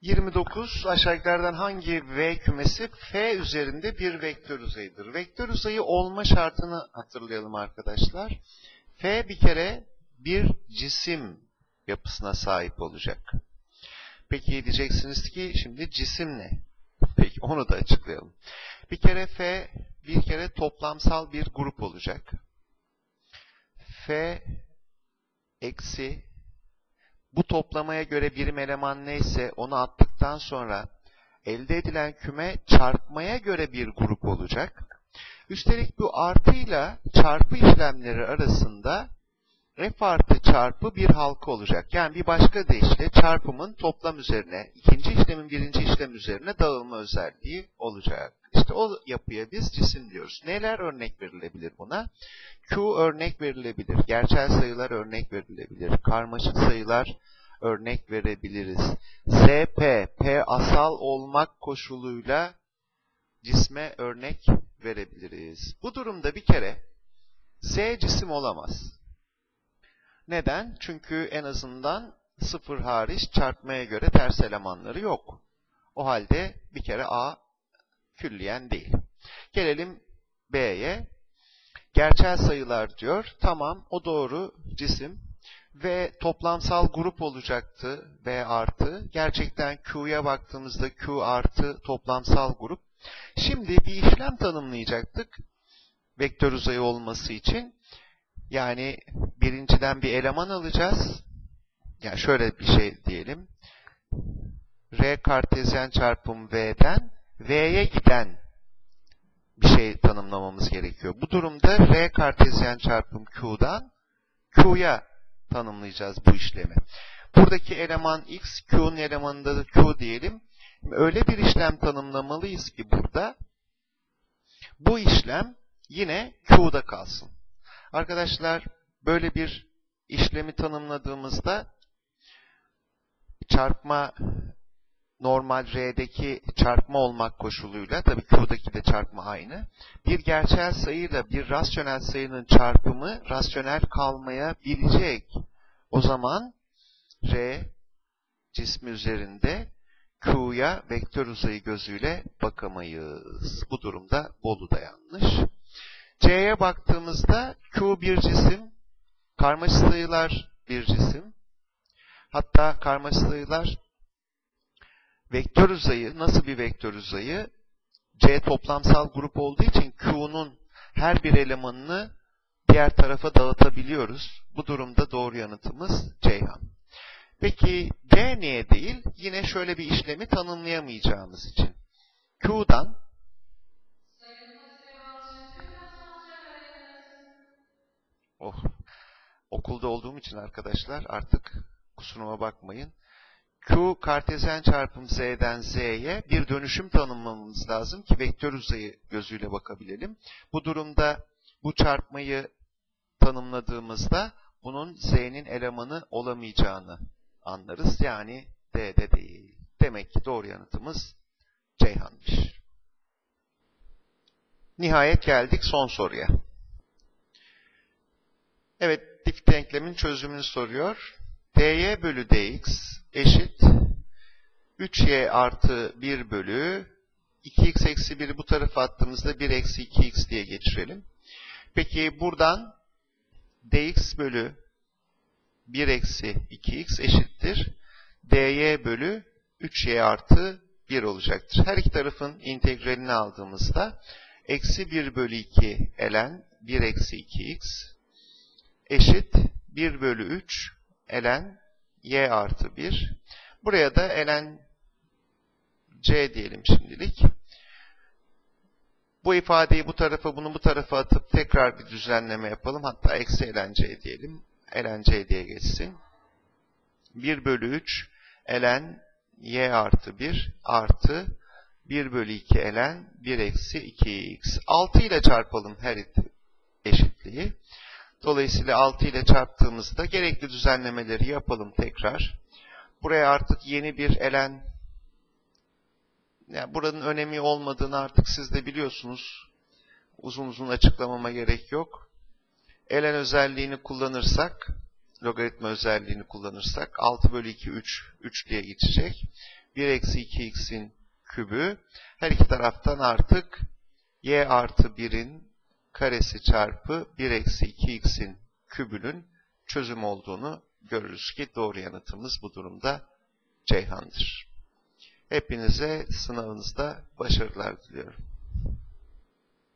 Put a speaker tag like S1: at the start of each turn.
S1: 29 aşağıdakilerden hangi V kümesi F üzerinde bir vektör uzayıdır? Vektör uzayı olma şartını hatırlayalım arkadaşlar. F bir kere bir cisim yapısına sahip olacak. Peki diyeceksiniz ki şimdi cisim ne? Peki onu da açıklayalım. Bir kere F bir kere toplamsal bir grup olacak. F eksi bu toplamaya göre birim eleman neyse onu attıktan sonra elde edilen küme çarpmaya göre bir grup olacak. Üstelik bu artıyla çarpı işlemleri arasında f artı çarpı bir halka olacak. Yani bir başka deyişle çarpımın toplam üzerine, ikinci işlemin birinci işlem üzerine dağılma özelliği olacak. İşte o yapıya biz cisim diyoruz. Neler örnek verilebilir buna? Q örnek verilebilir, gerçel sayılar örnek verilebilir, karmaşık sayılar örnek verebiliriz. SP, P asal olmak koşuluyla cisme örnek verebiliriz. Bu durumda bir kere Z cisim olamaz. Neden? Çünkü en azından sıfır hariç çarpmaya göre ters elemanları yok. O halde bir kere A külliyen değil. Gelelim B'ye. Gerçel sayılar diyor. Tamam o doğru cisim ve toplamsal grup olacaktı V artı. Gerçekten Q'ya baktığımızda Q artı toplamsal grup. Şimdi bir işlem tanımlayacaktık vektör uzayı olması için. Yani birinciden bir eleman alacağız. Yani şöyle bir şey diyelim. R kartezyen çarpım V'den V'ye giden bir şey tanımlamamız gerekiyor. Bu durumda R kartezyen çarpım Q'dan Q'ya tanımlayacağız bu işlemi. Buradaki eleman X, Q'nun elemanında da Q diyelim. Öyle bir işlem tanımlamalıyız ki burada bu işlem yine Q'da kalsın. Arkadaşlar böyle bir işlemi tanımladığımızda çarpma normal R'deki çarpma olmak koşuluyla, tabii Q'daki de çarpma aynı, bir gerçel sayıyla bir rasyonel sayının çarpımı rasyonel kalmayabilecek. O zaman R cismi üzerinde Q'ya vektör uzayı gözüyle bakamayız. Bu durumda Bolu da yanlış. C'ye baktığımızda Q bir cisim, karmaşık sayılar bir cisim. Hatta karmaşık sayılar vektör uzayı, nasıl bir vektör uzayı? C toplamsal grup olduğu için Q'nun her bir elemanını diğer tarafa dağıtabiliyoruz. Bu durumda doğru yanıtımız Ceyhan. Peki D niye değil? Yine şöyle bir işlemi tanımlayamayacağımız için. Q'dan Oh, okulda olduğum için arkadaşlar artık kusuruma bakmayın. Q kartezyen çarpım z'den z'ye bir dönüşüm tanımlamamız lazım ki vektör uzayı gözüyle bakabilelim. Bu durumda bu çarpmayı tanımladığımızda bunun z'nin elemanı olamayacağını anlarız. Yani d'de değil. Demek ki doğru yanıtımız Ceyhan'mış. Nihayet geldik son soruya. Evet, dik denklemin çözümünü soruyor. Dy bölü dx eşit 3y artı 1 bölü 2x eksi 1'i bu tarafa attığımızda 1 eksi 2x diye geçirelim. Peki buradan dx bölü 1 eksi 2x eşittir. dy bölü 3y artı 1 olacaktır. Her iki tarafın integralini aldığımızda eksi 1 bölü 2 elen 1 eksi 2x eşit 1 bölü 3 elen y artı 1. Buraya da elen c diyelim şimdilik. Bu ifadeyi bu tarafa bunu bu tarafa atıp tekrar bir düzenleme yapalım. Hatta eksi elen c diyelim. Elen c diye geçsin. 1 bölü 3 elen y artı 1 artı 1 bölü 2 elen 1 eksi 2x. 6 ile çarpalım her eşitliği. Dolayısıyla 6 ile çarptığımızda gerekli düzenlemeleri yapalım tekrar. Buraya artık yeni bir elen, yani buranın önemi olmadığını artık siz de biliyorsunuz. Uzun uzun açıklamama gerek yok. Elen özelliğini kullanırsak, logaritma özelliğini kullanırsak 6 bölü 2 3, 3 diye geçecek. 1 eksi 2x'in kübü. Her iki taraftan artık y artı 1'in karesi çarpı 1 eksi 2x'in kübünün çözüm olduğunu görürüz ki doğru yanıtımız bu durumda Ceyhan'dır. Hepinize sınavınızda başarılar diliyorum.